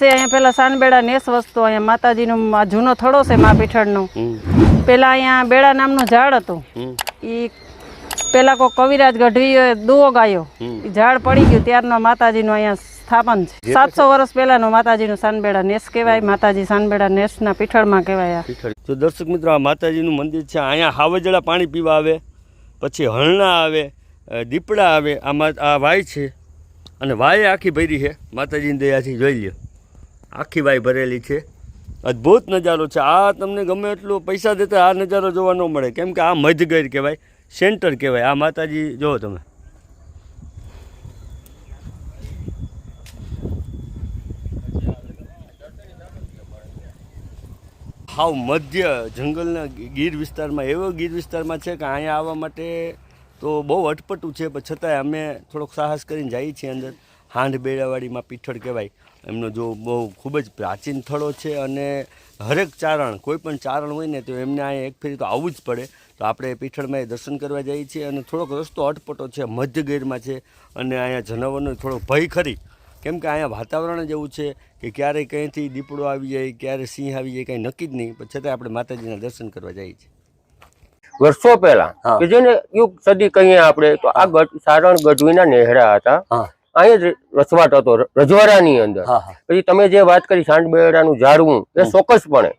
છે અહીંયા પેલા સાનબેડા નેસ વસ્તુ અહીંયા માતાજીનું આ જૂનો થડો છે મા પીઠળનો. પેલા અહીંયા બેડા નામનું ઝાડ હતું. એ પેલા કોઈ કવિરાજ ગઢવીએ દુઓ ગાયો. ઝાડ પડી ગયું ત્યારનો માતાજીનું અહીંયા સ્થાપન છે. સાતસો વર્ષ પહેલાનો માતાજીનું સાનબેડા નેસ કહેવાય માતાજી સાનબેડા નેસના પીઠળમાં કહેવાય. તો દર્શક મિત્રો આ માતાજીનું મંદિર છે અહીંયા હાવજડા પાણી પીવા આવે પછી હરણા આવે દીપડા આવે આમાં આ વાય છે અને વાય આખી ભરી છે. માતાજીની દયાથી જોઈ લ્યો. આખી વાય ભરેલી છે. અદ્ભુત નજારો છે. આ તમને ગમે એટલું પૈસા દેતા આ નજારો જોવા ન મળે. કેમ કે આ મધગર કહેવાય, સેન્ટર કહેવાય. આ માતાજી, જુઓ તમે. હાવ મધ્ય જંગલના ગીર વિસ્તારમાં, એવો ગીર વિસ્તારમાં છે કે અહીંયા આવવા માટે તો બહુ અટપટું છે, પણ છતાંય અમે થોડોક સાહસ કરીને જઈએ છીએ અંદર. હાંઢ બેડાવાડીમાં પીઠળ કહેવાય. એમનો જો બહુ ખૂબ જ પ્રાચીન થળો છે અને હરેક ચારણ કોઈ પણ ચારણ હોય ને તો એમને અહીંયા એક ફેરી તો આવવું જ પડે. તો આપણે પીઠળમાં એ દર્શન કરવા જઈએ છીએ અને થોડોક રસ્તો અટપટો છે મધ્ય ગીરમાં છે અને અહીંયા જનાવરનો થોડો ભય ખરી. કેમ કે અહીંયા વાતાવરણ જ એવું છે કે ક્યારે કંઈથી દીપડો આવી જાય ક્યારે સિંહ આવી જાય કંઈ નક્કી જ નહીં. પણ છતાં આપણે માતાજીના દર્શન કરવા જઈએ છીએ. વર્ષો પહેલા. કે જેને યુગ સદી કહીએ આપણે તો આ ગઢ- સારણ ગઢવીના નેહરા હતા. અહીંયા જ રસવાટ હતો રજવાડાની અંદર. પછી તમે જે વાત કરી સાંડબેડાનું ઝાડવું એ ચોક્કસપણે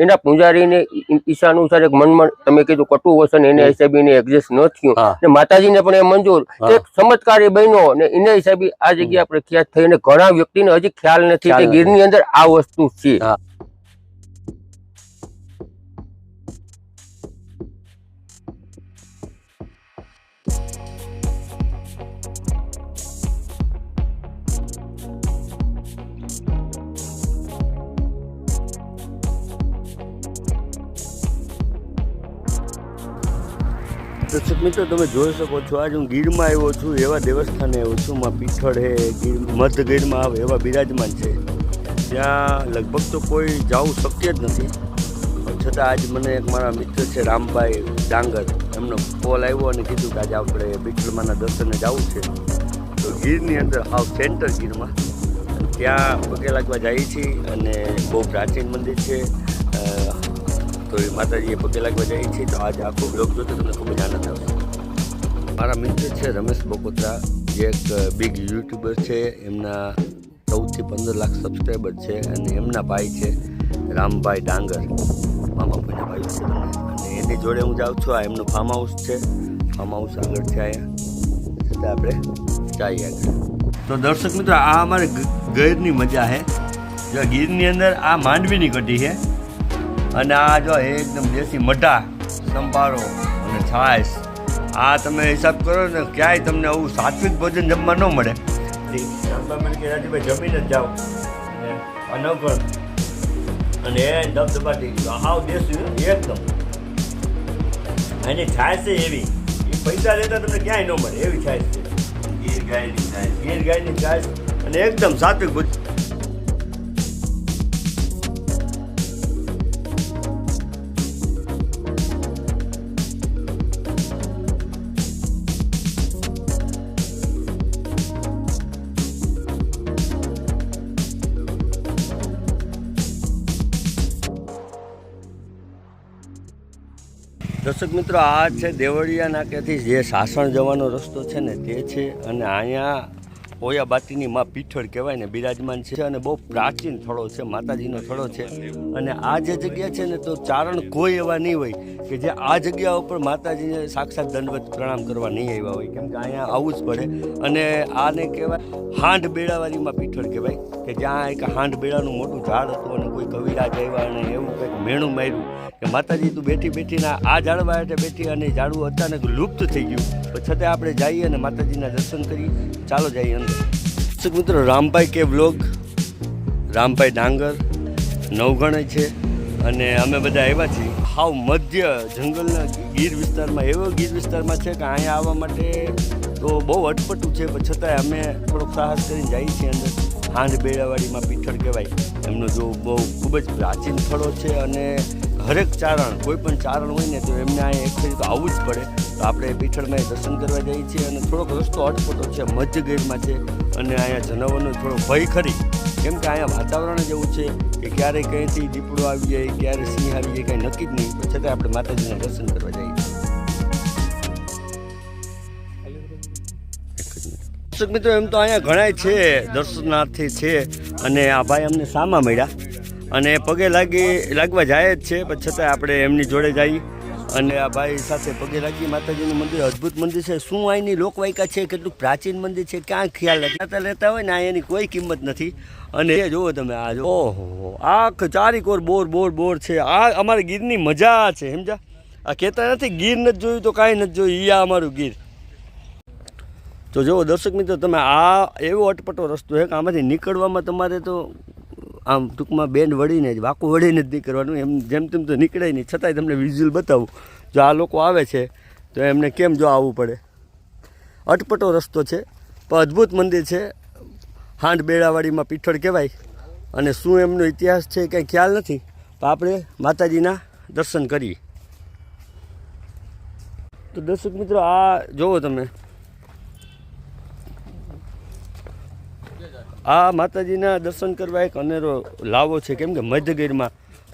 એના પૂજારીને ઈ- ઈ- ઈશાનુસાર એક મનમાં તમે કીધું કટુ વસન એના હિસાબે એને એડજસ્ટ ન થયું. ને માતાજીને પણ એ મંજૂર. એક ચમત્કારી બન્યો ને એના હિસાબે આ જગ્યા પ્રખ્યાત થઈને ઘણા વ્યક્તિને હજી ખ્યાલ નથી કે. ગીરની અંદર આ વસ્તુ છે. દર્શક મિત્રો, તમે જોઈ શકો છો, આજ હું ગીરમાં આવ્યો છું, એવા દેવસ્થાને આવ્યો છું, માં પીઠળ હે, ગીર મધ્ય ગીરમાં આવે એવા બિરાજમાન છે. ત્યાં લગભગ તો કોઈ જવું શક્ય જ નથી છતાં આજ મને એક મારા મિત્ર છે, રામભાઈ ડાંગર, એમનો કોલ આવ્યો અને કીધું કે આજે આપણે પીઠળમાંના દર્શને જવું છે. તો ગીરની અંદર હાવ સેન્ટર ગીરમાં. ત્યાં પગે લાગવા જઈએ છીએ અને બહુ પ્રાચીન મંદિર છે તો એ માતાજીએ પગે લાગવા જઈએ છીએ તો આજે આખો બ્લોગ જોતો તમને ખૂબ જ આનંદ આવશે. મારા મિત્ર છે રમેશ બકોત્રા જે એક બિગ યુટ્યુબર છે, એમના ચૌદથી પંદર લાખ સબસ્ક્રાઈબર છે અને એમના ભાઈ છે રામભાઈ ડાંગર, મામા ભાઈના ભાઈ છે. અને એની જોડે હું જાઉં છું, આ એમનું ફાર્મ હાઉસ છે. ફાર્મ હાઉસ આગળ છે અહીંયા. આપણે જઈએ આગળ. તો દર્શક મિત્રો, આ અમારે ગીરની મજા છે. જો ગીરની અંદર આ માંડવીની કઢી છે અને આ જો એકદમ દેશી મઢા, સંભારો અને છાશ. આ તમે હિસાબ કરો ને, ક્યાંય તમને આવું સાત્વિક ભોજન જમવા ન મળે. રામભાઈ કે રાજુભાઈ, જમીને જ જાઓ. અને એ ધબધબા એ દબદબાટી હાવ દેશી, એકદમ. એની છાશ છે એવી. એ પૈસા લેતા તમને ક્યાંય ન મળે. એવી છાશ છે. ગીર ગાયની છાશ. ગીર ગાયની છાશ. અને એકદમ સાત્વિક ભોજન. દર્શક મિત્રો, આ છે દેવળિયા નાકેથી જે સાસણ જવાનો રસ્તો છે ને, તે છે અને અહીંયા ઓયા બાટીની માં પીઠળ કહેવાય ને, બિરાજમાન છે અને બહુ પ્રાચીન થળો છે, માતાજીનો થળો છે. અને આ જે જગ્યા છે ને, તો ચારણ કોઈ એવા નહીં હોય કે જે આ જગ્યા ઉપર માતાજીને સાક્ષાત દંડવત પ્રણામ કરવા નહીં આવ્યા હોય. કેમ કે અહીંયા આવવું જ પડે. અને આને કહેવાય હાંડ બેડાવાળીમાં પીઠળ કહેવાય કે જ્યાં એક હાંડ બેડાનું મોટું ઝાડ હતું અને કોઈ કવિરાજ આવ્યા અને એવું કંઈક મેણું માર્યું કે માતાજી, તું બેઠી બેઠીને આ ઝાડવા હેઠે બેઠી અને ઝાડવું અચાનક લુપ્ત થઈ ગયું. પણ છતાં આપણે જઈએ અને માતાજીના દર્શન કરી ચાલો જઈએ મિત્રો રામભાઈ કે બ્લોગ રામભાઈ ડાંગર નવગણે છે. અને અમે બધા આવ્યા છીએ. હાવ મધ્ય જંગલના ગીર વિસ્તારમાં, એવો ગીર વિસ્તારમાં છે કે અહીંયા આવવા માટે તો બહુ અટપટું છે, પણ છતાંય અમે થોડોક સાહસ કરીને જઈએ છીએ અંદર. હાંડ બેડાવાડીમાં પીઠળ કહેવાય. એમનો જો બહુ ખૂબ જ પ્રાચીન સ્થળો છે અને હરેક ચારણ, કોઈ પણ ચારણ હોય ને તો એમને અહીંયા એક તો આવવું જ પડે. તો આપણે પીઠળમાં દર્શન કરવા જઈએ છીએ અને થોડોક રસ્તો અટપટો છે મધ્ય ગીરમાં છે અને અહીંયા જનાવરનો થોડો ભય ખરી. કેમ કે અહીંયા વાતાવરણ જ એવું છે કે ક્યારે કંઈથી દીપડો આવી જાય, ક્યારે સિંહ આવી જાય, કંઈ નક્કી જ નહીં. છતાંય આપણે માતાજીના દર્શન કરવા જઈએ દર્શક મિત્રો, એમ તો અહીંયા ઘણાય છે, દર્શનાર્થી છે અને આ ભાઈ અમને સામા મળ્યા. અને પગે લાગી લાગવા જાય જ છે, પણ છતાંય આપણે એમની જોડે જઈએ. અને આ ભાઈ સાથે પગે લાગી માતાજીનું મંદિર અદ્ભુત મંદિર છે. શું અહીંની લોકવાયકા છે? કેટલું પ્રાચીન મંદિર છે? ક્યાં ખ્યાલ નથી. લેતા હોય ને, આ એની કોઈ કિંમત નથી. અને એ જુઓ તમે, આ જો. ઓહો, આખ ચારીકોર બોર બોર બોર છે. આ અમારે ગીરની મજા છે સમજા આ કહેતા નથી, ગીર નથી જોયું તો કાંઈ નથી જોયું. એ આ અમારું ગીર. તો જુઓ દર્શક મિત્રો, તમે આ એવો અટપટો રસ્તો છે કે આમાંથી નીકળવામાં તમારે તો આમ ટૂંકમાં બેન્ડ વળીને જ, વાકું વળીને જ નીકળવાનું. એમ જેમ તેમ તો નીકળે નહીં, છતાંય તમને વિઝ્યુઅલ બતાવું. જો આ લોકો આવે છે, તો એમને કેમ જો આવવું પડે? અટપટો રસ્તો છે. પણ અદ્ભુત મંદિર છે. હાંડ બેડાવાડીમાં પીઠળ કહેવાય. અને શું એમનો ઇતિહાસ છે કંઈ ખ્યાલ નથી? પણ આપણે માતાજીના દર્શન કરીએ. તો દર્શક મિત્રો, આ જુઓ તમે. આ માતાજીના દર્શન કરવા એક અનેરો લાવો છે, કેમ કે મધ્યગીરમાં.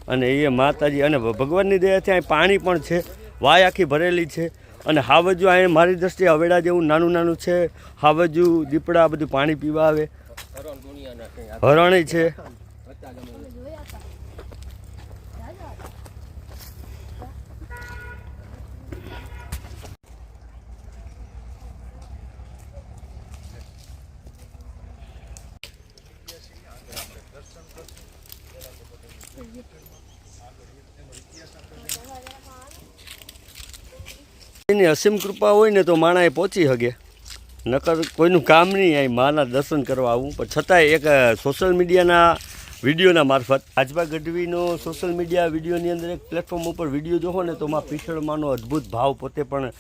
અને એ માતાજી અને ભગવાનની દયાથી અહીં પાણી પણ છે, વાય આખી ભરેલી છે. અને હાવજુ અહીં મારી દ્રષ્ટિએ હવેડા જેવું નાનું નાનું છે. હાવજુ, દીપડા, બધું પાણી પીવા આવે. હરણી છે. એની અસીમ કૃપા હોય ને તો માણા એ પહોંચી શકે નકર કોઈનું કામ નહીં અહીં માના દર્શન કરવા આવું. પણ છતાંય એક સોશિયલ મીડિયાના વિડીયોના મારફત આજબા ગઢવીનો સોશિયલ મીડિયા વિડીયોની અંદર એક પ્લેટફોર્મ ઉપર વીડિયો જોવો ને તો માં પીછળમાંનો અદ્ભુત ભાવ પોતે પણ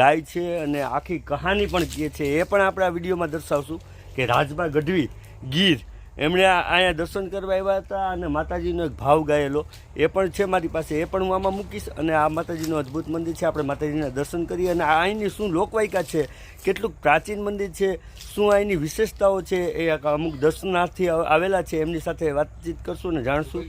ગાય છે અને આખી કહાની પણ કહે છે. એ પણ આપણે આ વિડીયોમાં દર્શાવશું કે રાજબા ગઢવી ગીર એમણે અહીંયા દર્શન કરવા આવ્યા હતા અને માતાજીનો એક ભાવ ગાયેલો. એ પણ છે મારી પાસે, એ પણ હું આમાં મૂકીશ અને આ માતાજીનું અદ્ભુત મંદિર છે. આપણે માતાજીના દર્શન કરીએ અને અહીંની શું લોકવાયકા છે, કેટલું પ્રાચીન મંદિર છે, શું અહીંની વિશેષતાઓ છે, એ અમુક દર્શનાર્થી આવે- આવેલા છે, એમની સાથે વાતચીત કરશું અને જાણશું.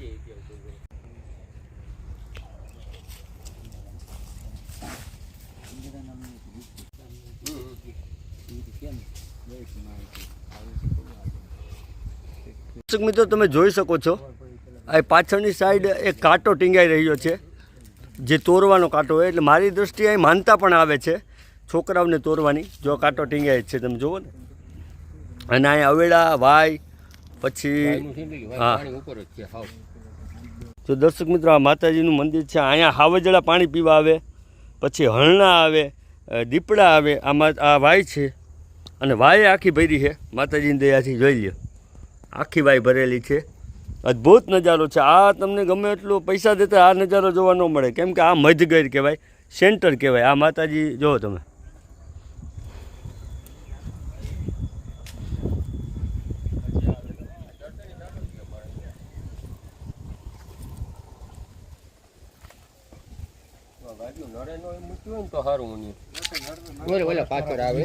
દર્શક મિત્રો, તમે જોઈ શકો છો. આ પાછળની સાઈડ એક કાંટો ટીંગાઈ રહ્યો છે. જે તોરવાનો કાંટો હોય, એટલે મારી દૃષ્ટિએ અહીં માનતા પણ આવે છે છોકરાઓને તોરવાની. જો કાંટો ટીંગાય છે, તમે જુઓ ને. અને અહીં અવેડા, વાય, પછી હા. તો દર્શક મિત્રો, આ માતાજીનું મંદિર છે. અહીંયા હાવજળા પાણી પીવા આવે, પછી હરણા આવે દીપડા આવે. આમાં આ વાય છે અને વાય આખી ભરી છે. માતાજીની દયાથી જોઈ લ્યો. આખી વાય ભરેલી છે. અદ્ભુત નજારો છે. આ તમને ગમે એટલું પૈસા દેતા આ નજારો જોવા ન મળે. કેમ કે આ મધગર કહેવાય સેન્ટર કહેવાય. આ માતાજી જુઓ તમે. તો સારું ઓલે ઓલા પાછળ આવે.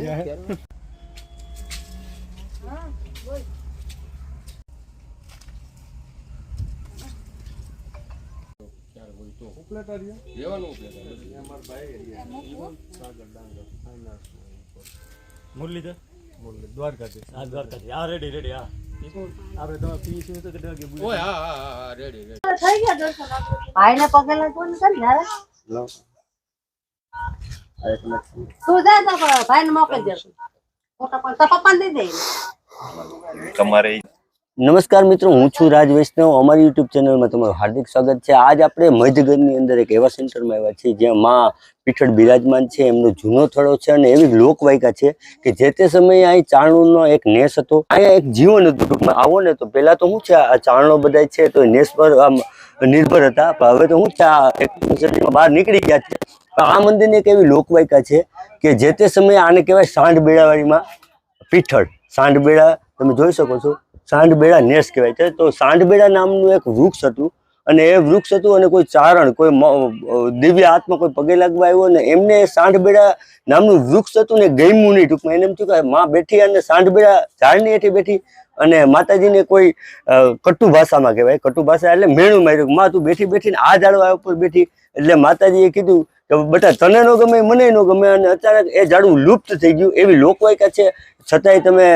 મુરલીધર? દ્વારકાથી હા દ્વારકાથી હા રેડી રેડી હા. આપણે તમે પીશું તો કે કે ઓય હા હા હા રેડી રેડી ભાઈને પગે લાગવું ને ચાલ યાર તું જા તો ભાઈને મોકલી દેશું ફોટો પણ તો પપ્પાને દઈ દે નમસ્કાર મિત્રો હું છું રાજ વૈષ્ણવ અમારી યુટ્યુબ ચેનલમાં તમારું હાર્દિક સ્વાગત છે. આજ આપણે મધગરની અંદર એક એવા સેન્ટરમાં આવ્યા છીએ જ્યાં માં પીઠળ બિરાજમાન છે એમનો જૂનો થડો છે અને એવી લોકવાયકા છે કે જે તે સમયે અહીં ચારણોનો એક નેસ હતો. અહીંયા એક જીવન હતું ટૂંકમાં આવો ને તો પહેલાં તો શું છે આ ચારણો બધા છે તો નેસ પર આમ નિર્ભર હતા. પણ હવે તો શું છે આ બહાર નીકળી ગયા છે. આ મંદિરની એક એવી લોકવાયકા છે કે જે તે સમયે આને કહેવાય સાંઢ બેડાવાડીમાં પીઠળ. સાંઢબેડા તમે જોઈ શકો છો. સાંઢબેડા નેસ કહેવાય છે. તો સાંઢબેડા નામનું એક વૃક્ષ હતું અને એ વૃક્ષ હતું અને કોઈ ચારણ, કોઈ દિવ્ય આત્મા કોઈ પગે લાગવા આવ્યો ને એમને સાંઢબેડા નામનું વૃક્ષ હતું ને ગમ્યું નહીં ટૂંકમાં. એને એમ થયું કે માં બેઠી અને સાંઢબેડા ઝાડની હેઠી બેઠી અને માતાજીને કોઈ કટુ ભાષામાં કહેવાય. કટુ ભાષા એટલે મેણું માર્યું. માં તું બેઠી બેઠી ને આ ઝાડવા ઉપર બેઠી. એટલે માતાજીએ કીધું કે બેટા, તને ન ગમે, મને ન ગમે અને અચાનક એ ઝાડવું લુપ્ત થઈ ગયું એવી લોકવાયકા છે. છતાંય તમે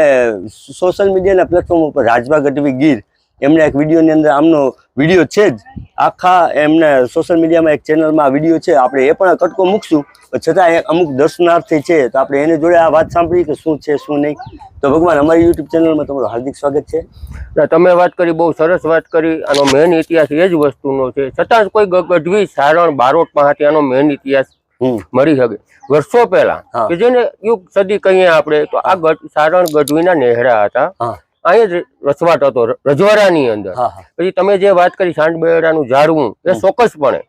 સોશિયલ મીડિયાના પ્લેટફોર્મ ઉપર રાજવા ગઢવી ગીર એમના એક વિડીયોની અંદર આમનો વીડિયો છે જ. આખા એમને સોશિયલ મીડિયામાં એક ચેનલમાં વીડિયો છે. આપણે એ પણ કટકો મૂકશું. છતાં અમુક દર્શનાર્થી છે. તો આપણે એની જોડે આ વાત સાંભળી કે શું છે શું નહીં. તો ભગવાન અમારી યુટ્યુબ ચેનલમાં તમારું હાર્દિક સ્વાગત છે. તમે વાત કરી બહુ સરસ વાત કરી. આનો મેન ઇતિહાસ એ જ વસ્તુનો છે. છતાં કોઈ ગઢવી સારણ બારોટ પાસેથી આનો મેન ઇતિહાસ મળી શકે. વર્ષો પહેલા. કે જેને યુગ સદી કહીએ આપણે તો આ ગઢ- સારણ ગઢવીના નેહરા હતા. અહીંયા જ રસવાટ હતો રજવાડાની અંદર. પછી તમે જે વાત કરી સાંડબેડાનું ઝાડવું એ ચોક્કસપણે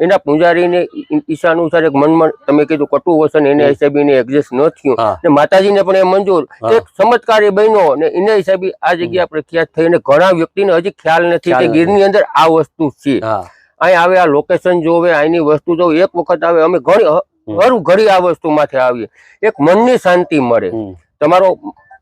એના પૂજારીને ઈશાનુસાર એક મનમાં તમે કીધું કટુ વસન એને હિસાબે એડજસ્ટ ન થયું. ને માતાજીને પણ એ મંજૂર એક ચમત્કારી બન્યો ને એના હિસાબે આ જગ્યા પ્રખ્યાત થઈ અને ઘણા વ્યક્તિને હજી ખ્યાલ નથી કે. ગીરની અંદર આ વસ્તુ છે. અહીં આવે આ લોકેશન જોવે અહીંની વસ્તુ જોવે એક વખત આવે અમે ઘણી ઘરું ઘડી આ વસ્તુ માથે આવીએ. એક મનની શાંતિ મળે. તમારો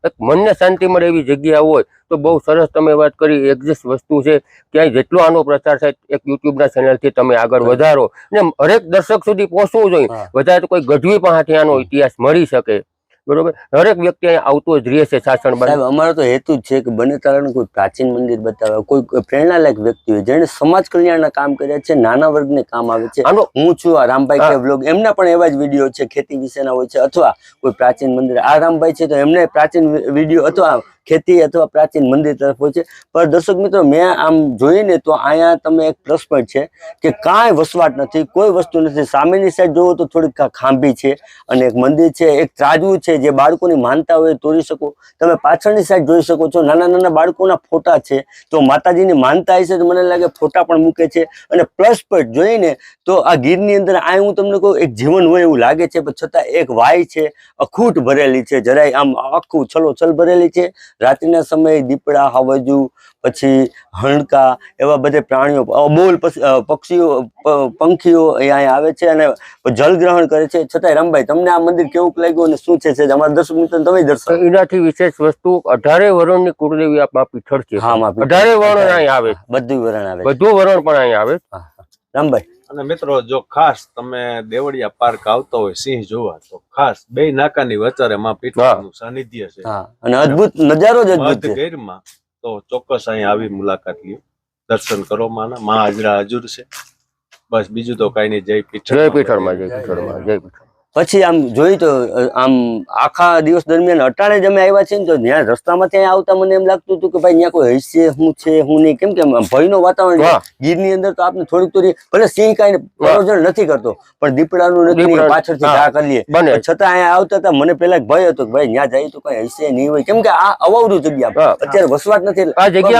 એક મનને શાંતિ મળે એવી જગ્યા હોય તો બહુ સરસ તમે વાત કરી એક્ઝેક્ટ વસ્તુ છે. ક્યાંય જેટલો આનો પ્રચાર થાય એક યુટ્યુબના ચેનલથી તમે આગળ વધારો. ને હરેક દર્શક સુધી પહોંચવું જોઈએ. વધારે તો કોઈ ગઢવી પાસેથી આનો ઇતિહાસ મળી શકે. બરોબર? હરેક વ્યક્તિ અહીંયા આવતો જ રહે છે શાસન સાહેબ અમારો તો હેતુ જ છે કે બને તારાનું કોઈ પ્રાચીન મંદિર બતાવે કોઈ પ્રેરણાલાયક વ્યક્તિ હોય જેને સમાજ કલ્યાણના કામ કર્યા છે નાના વર્ગને કામ આવે છે. હું છું આ રામભાઈ. કે બ્લોગ એમના પણ એવા જ વીડિયો છે ખેતી વિશેના હોય છે અથવા કોઈ પ્રાચીન મંદિર. આ રામભાઈ છે તો એમને પ્રાચીન વીડિયો અથવા ખેતી અથવા પ્રાચીન મંદિર તરફ હોય છે. પણ દર્શક મિત્રો, મેં આમ જોઈને તો અહીંયા તમે એક પ્લસ છે કે કાંઈ વસવાટ નથી, કોઈ વસ્તુ નથી. સામેની સાઈડ જોવો તો થોડીક ખાંભી છે અને એક મંદિર છે, એક ત્રાજવું છે જે બાળકોની માનતા હોય તોડી શકો. તમે પાછળની સાઈડ જોઈ શકો છો, નાના નાના બાળકોના ફોટા છે. તો માતાજીની માનતા હશે તો મને લાગે ફોટા પણ મૂકે છે. અને પ્લસ પોઈન્ટ જોઈને તો આ ગીરની અંદર આ હું તમને કહું, એક જીવન હોય એવું લાગે છે, પણ છતાં એક વાય છે, અખૂટ ભરેલી છે. જરાય આમ આખું છલો છલ ભરેલી છે. રાત્રિના સમયે દીપડા હાવજુ પછી હણકા એવા બધે પ્રાણીઓ અબોલ પક્ષીઓ પંખીઓ અહીંયા આવે છે અને જલગ્રહણ કરે છે. છતાંય રામભાઈ તમને આ મંદિર કેવું લાગ્યું અને શું છે અમારા દર્શક મિત્રો તમે દર્શન એનાથી વિશેષ વસ્તુ અઢારે વરણની કુળદેવી આપણા પીઠળ છે હા અઢારે વરણ અહીં આવે. બધું વરણ આવે બધું વરણ પણ અહીં આવે. રામભાઈ. અને મિત્રો જો ખાસ તમે દેવળિયા પાર્ક આવતો હોય સિંહ જોવા તો ખાસ બે નાકાની વચ્ચે માં પીઠળનું સાનિધ્ય છે. અને અદ્ભુત નજારો જ અદ્ભુત છે. મધગીરમાં તો ચોક્કસ અહીં આવી મુલાકાત લ્યો. દર્શન કરો માના. મહાજરા હાજરા હજુર છે. બસ બીજું તો કઈ નહીં. જય પીઠળ જય પીઠળમાં જય પીઠળમાં જય પીઠળ પછી આમ જોઈ તો આમ આખા દિવસ દરમિયાન અટાણે જ અમે આવ્યા છીએ ને તો ત્યાં રસ્તામાં ત્યાં આવતા મને એમ લાગતું હતું કે ભાઈ ત્યાં કોઈ હશે શું છે શું નહીં? કેમ કે ભયનો વાતાવરણ. ગીરની અંદર તો આપને થોડીક થોડી ભલે સિંહ કાંઈ પ્રયોજન નથી કરતો પણ દીપડાનું નથી પાછળથી ઘા કરી લઈએ છતાં અહીંયા આવતા હતા મને પેલા ભય હતો કે ભાઈ ત્યાં જઈએ તો કઈ હશે નહીં હોય. કેમ કે આ અવાવરું જગ્યા. અત્યારે વસવાટ નથી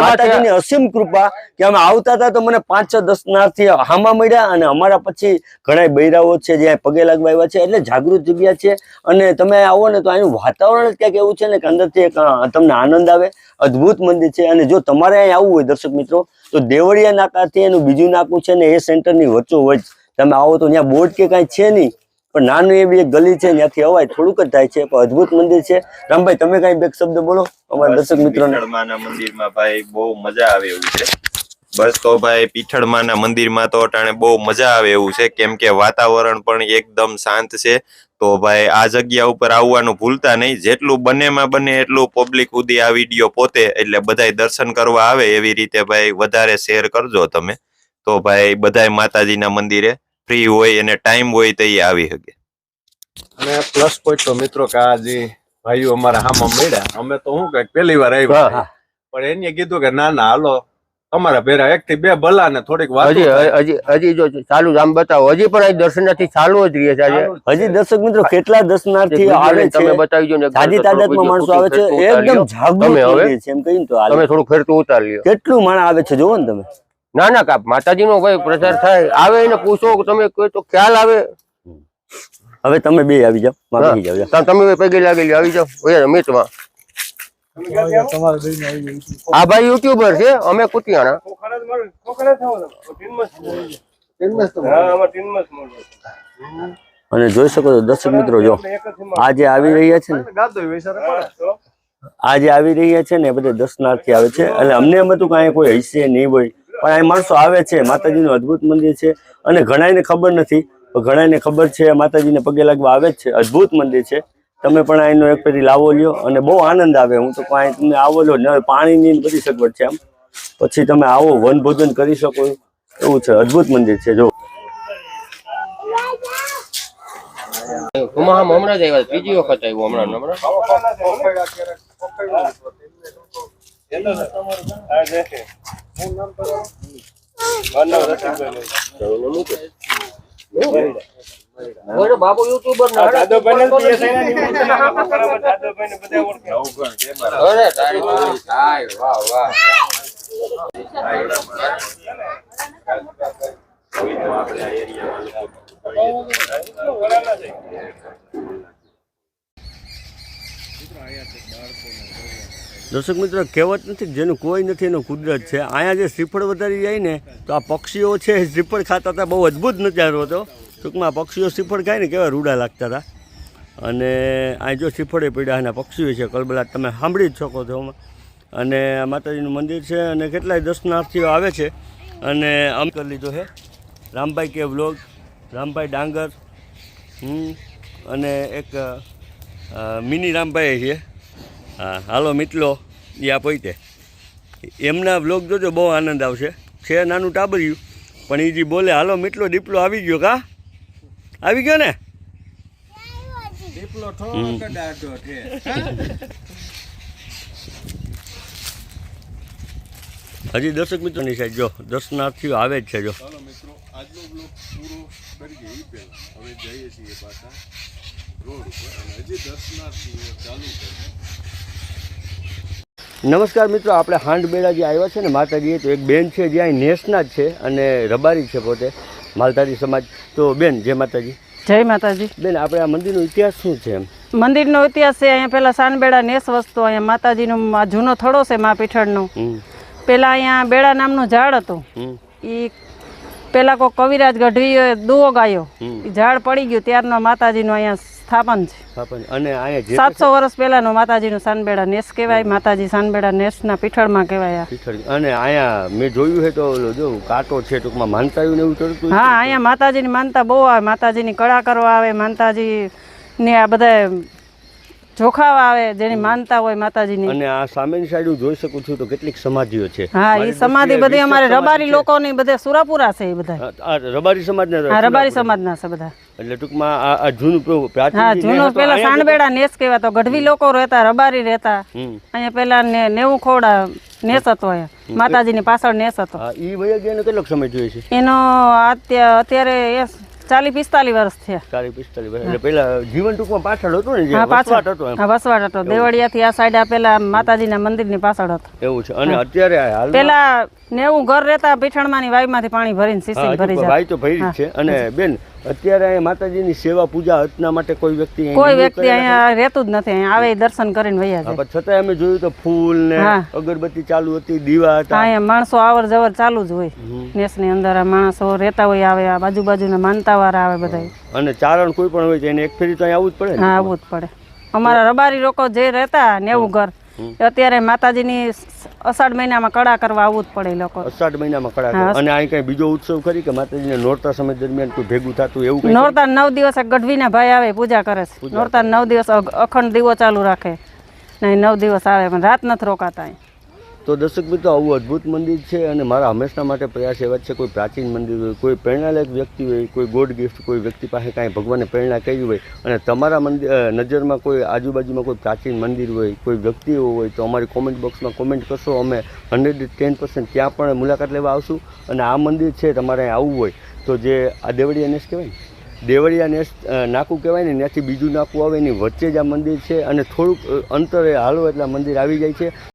માતાજીની અસીમ કૃપા કે અમે આવતા હતા તો મને પાંચ છ દર્શનાર્થી હામા મળ્યા અને અમારા પછી ઘણા બૈરાઓ છે જ્યાં પગે લાગવા આવ્યા છે. એટલે જાગૃત જગ્યા છે અને તમે આવો ને તો અહીંનું વાતાવરણ જ ક્યાંક એવું છે ને કે અંદરથી એક તમને આનંદ આવે અદ્ભુત મંદિર છે. અને જો તમારે અહીં આવવું હોય દર્શક મિત્રો તો દેવળિયા નાકાથી એનું બીજું નાકું છે ને એ સેન્ટરની વચ્ચો વચ્ચ તમે આવો તો ત્યાં બોર્ડ કે કાંઈ છે નહીં પણ નાનું એવી એક ગલી છે ત્યાંથી અવાય થોડુંક જ થાય છે. પણ અદ્ભુત મંદિર છે. રામભાઈ તમે કઈ બે શબ્દ બોલો? અમારા દર્શક મિત્રોને. મંદિરમાં ભાઈ બહુ મજા આવે એવું છે. બસ તો ભાઈ પીઠળમાના મંદિરમાં તો અટાણે બહુ મજા આવે એવું છે. કેમ કે વાતાવરણ પણ એકદમ શાંત છે. તો ભાઈ આ જગ્યા ઉપર આવવાનું ભૂલતા નહીં. જેટલું બંનેમાં બને એટલું પબ્લિક સુધી આ વીડિયો પોતે એટલે બધાય દર્શન કરવા આવે એવી રીતે ભાઈ વધારે શેર કરજો તમે. તો ભાઈ બધાય માતાજીના મંદિરે ફ્રી હોય અને ટાઈમ હોય તો એ આવી શકે. અને પ્લસ પોઈન્ટ તો મિત્રો કે આ જે ભાઈઓ અમારા હામાં મળ્યા અમે તો શું કે પહેલી વાર આવ્યા. પણ એને કીધું કે ના ના હાલો તમારા ભેરા એક થી બે ભલા ને થોડીક વાત હજી હજી હજી જો ચાલુ આમ બતાવો. હજી પણ અહીં દર્શનાર્થી ચાલુ જ રહે છે હજી દર્શક મિત્રો કેટલા દર્શનાર્થી આવે છે તમે બતાવી જો ને સાદી તાદાદમાં માણસો આવે છે. એકદમ જાગૃત હવે- છે એમ કહીને તો તમે થોડું ફેરતું ઉતાર લ્યો કેટલું માણસ આવે છે જોવો ને તમે? ના ના કાપ માતાજી નો ભાઈ પ્રચાર થાય. આવે એને પૂછો તમે કોઈ તો ખ્યાલ આવે. હવે તમે બે આવી જાઓ તમે પગે લાગેલી આવી જાઓ. ઓય રમેશમાં તમારે દઈને આવી ગયું આ ભાઈ યુટ્યુબર છે અમે કુટિયાણા અને જોઈ શકો છો દર્શક મિત્રો જો. આજે આવી રહ્યા છે ને. આજે આવી રહ્યા છે ને એ બધા દર્શનાર્થી આવે છે. એટલે અમને એમ હતું કાંઈ કોઈ હૈસે નહીં હોય પણ અહીં માણસો આવે છે માતાજીનું અદ્ભુત મંદિર છે. અને ઘણાને ખબર નથી પણ ઘણાને ખબર છે માતાજીને પગે લાગવા આવે જ છે. અદ્ભુત મંદિર છે. તમે પણ અહીંનો એક ફેરી લાવો લ્યો અને બહુ આનંદ આવે. હું તો અહીં તમે આવો લો ને પાણીની બધી સગવડ છે આમ. પછી તમે આવો વનભોજન કરી શકો. એવું છે અદ્ભુત મંદિર છે જો. ઉમા હમણાં જ આવ્યા ત્રીજી વખત આવ્યો હમણાં ને હમણાં બોલો, બાબુ યુટ્યુબર ના અરે તારી વાત થાય, વાહ. વાહ. દર્શક મિત્રો કહેવત નથી જેનું કોઈ નથી એનું કુદરત છે. અહીંયા જે શ્રીફળ વધારી જાય ને તો આ પક્ષીઓ છે એ શ્રીફળ ખાતા હતા બહુ અદ્ભુત નજારો હતો. ટૂંકમાં પક્ષીઓ શ્રીફળ ખાય ને કેવા રૂડા લાગતા હતા. અને અહીં જો શ્રીફળે પડ્યા અને પક્ષીઓ છે, કલબલાટ, તમે સાંભળી જ શકો છો. અને માતાજીનું મંદિર છે અને કેટલાય દર્શનાર્થીઓ આવે છે. અને આમ કરી લીધો છે. રામભાઈ કે વ્લોગ, રામભાઈ ડાંગર અને એક મિની રામભાઈ છે. હા, હાલો મિત્રો એ આ પોઈતે એમના વ્લોગ જોજો, બહુ આનંદ આવશે. છે નાનું ટાબર્યું, પણ એ જે બોલે, હાલો મિત્રો, દીપલો આવી ગયો કા? આવી ગયો ને? હજી દર્શક મિત્રોની સાઈડ જો દર્શનાર્થીઓ આવે જ છે જો. મિત્રો આજનો બ્લોગ પૂરો કરી એ પહેલા. હવે જઈએ છીએ પાછા રોડ ઉપર અને હજી દર્શનાર્થીઓ ચાલુ છે. નમસ્કાર મિત્રો આપણે હાંડબેડા જે આવ્યા છે ને માતાજીએ તો એક બેન છે જે અહીં નેસના જ છે અને રબારી છે પોતે માલધારી સમાજ. તો બેન જય માતાજી. જય માતાજી. બેન આપણે આ મંદિરનો ઇતિહાસ શું છે એમ? મંદિરનો ઇતિહાસ છે અહીંયા પહેલાં સાનબેડા નેસ વસ્તુ અહીંયા માતાજીનો આ જૂનો થડો છે મા પીઠળનો. પહેલાં અહીંયા બેડા નામનું ઝાડ હતું. એ પહેલાં કોઈ કવિરાજ ગઢવીએ દુઓ ગાયો. ઝાડ પડી ગયું ત્યારનો માતાજીનું અહીંયા સ્થાપન છે. સ્થાપન અને અહીંયા સાતસો વર્ષ પહેલાનું માતાજીનું સાનબેડા નેસ કહેવાય માતાજી સાનબેડા નેસના પીઠળમાં કહેવાય. પીઠળ. અને અહીંયા મેં જોયું છે તો ઓલો જો કાંટો છે ટૂંકમાં માનતાયું ને એવું ચડતું હા અહીંયા માતાજીની માનતા બહુ આવે. માતાજીની કળા કરવા આવે માતાજી ને આ બધા જોખાવ આવે જેની માનતા હોય માતાજીની. અને આ સામેની સાઈડ હું જોઈ શકું છું તો કેટલીક સમાધિઓ છે. હા એ સમાધિ બધી અમારે રબારી. લોકોની બધે સુરાપુરા છે એ બધા. રબારી સમાજના રબારી. સમાજના છે બધા. એટલે ટૂંકમાં આ જૂનું પ્ર- પ્રાચીન જૂનો પેલા સાંડબેડા નેસ કહેવાતો ગઢવી લોકો રહેતા રબારી રહેતા. અહીંયા પેલા ને- નેવું ખોડા નેસ હતો માતાજીની પાછળ નેસ હતો. ઈ વયા ગયા કેટલો સમય જોઈએ છે? એનો અત્યા- અત્યારે એ ચાલી પિસ્તાલીસ વર્ષ થયા. ચાલી પિસ્તાલીસ વર્ષ. એટલે પેલા જીવન ટૂંકમાં પાછળ હતું ને હા પાછળ. હતો હા વસવાટ હતો. દેવળિયાથી આ સાઈડ આ પેલા માતાજીના મંદિરની પાછળ હતો. એવું છે. અને અત્યારે હાલ પેલા નેવું ઘર રહેતા પીઠણમાંની વાઈમાંથી પાણી ભરીને સીસી ભરી જાય. ભાઈ તો ભરી છે. અને બેન અત્યારે અહીંયા માતાજીની સેવા પૂજા અર્ચના માટે કોઈ વ્યક્તિ કોઈ વ્યક્તિ અહીંયા રહેતું જ નથી આવે દર્શન કરીને વયા? જાય. છતાંય અમે જોયું તો ફૂલ ને અગરબત્તી ચાલુ હતી દીવા હતા. અહીંયા માણસો અવર જવર ચાલુ જ હોય. નેસની અંદર આ માણસો રહેતા હોય આવે આ બાજુ બાજુના માનતાવાળા આવે બધા અને ચારણ કોઈ પણ હોય તો એને એક ફેરી તો અહીંયા આવવું જ પડે હા આવવું જ પડે. અમારા રબારી લોકો જે રહેતા નેવું ઘર અત્યારે માતાજીની અષાઢ મહિનામાં કડા કરવા આવવું જ પડે લોકો. અષાઢ મહિનામાં કડા અને અહીં કઈ બીજો ઉત્સવ ખરી કે માતાજીને નોરતા સમય દરમિયાન કોઈ ભેગું થતું એવું નોરતા નવ દિવસ ગઢવી ગઢવીના ભાઈ આવે પૂજા કરે છે. નોરતા નવ દિવસ અખંડ દીવો ચાલુ રાખે. નહીં નવ દિવસ આવે પણ રાત નથી રોકાતા અહીં. તો દર્શક મિત્રો, આવું અદ્ભુત મંદિર છે અને મારા હંમેશા માટે પ્રયાસ એવા છે, કોઈ પ્રાચીન મંદિર હોય, કોઈ પ્રેરણાલાયક વ્યક્તિ હોય, કોઈ ગોડ ગિફ્ટ, કોઈ વ્યક્તિ પાસે કાંઈ ભગવાને પ્રેરણા કરી હોય અને તમારા મંદિર નજરમાં કોઈ આજુબાજુમાં કોઈ પ્રાચીન મંદિર હોય, કોઈ વ્યક્તિઓ હોય, તો અમારી કોમેન્ટ બોક્સમાં કોમેન્ટ કરશો, અમે હંડ્રેડ ટેન પર્સન્ટ ત્યાં પણ મુલાકાત લેવા આવશું અને આ મંદિર છે, તમારે આવવું હોય, તો જે આ દેવળિયા નેસ કહેવાય દેવળિયા નેસ નાકું કહેવાય ને, ત્યાંથી બીજું નાકું આવે એની વચ્ચે જ આ મંદિર છે અને થોડુંક અંતરે હાલો એટલે મંદિર આવી જાય છે.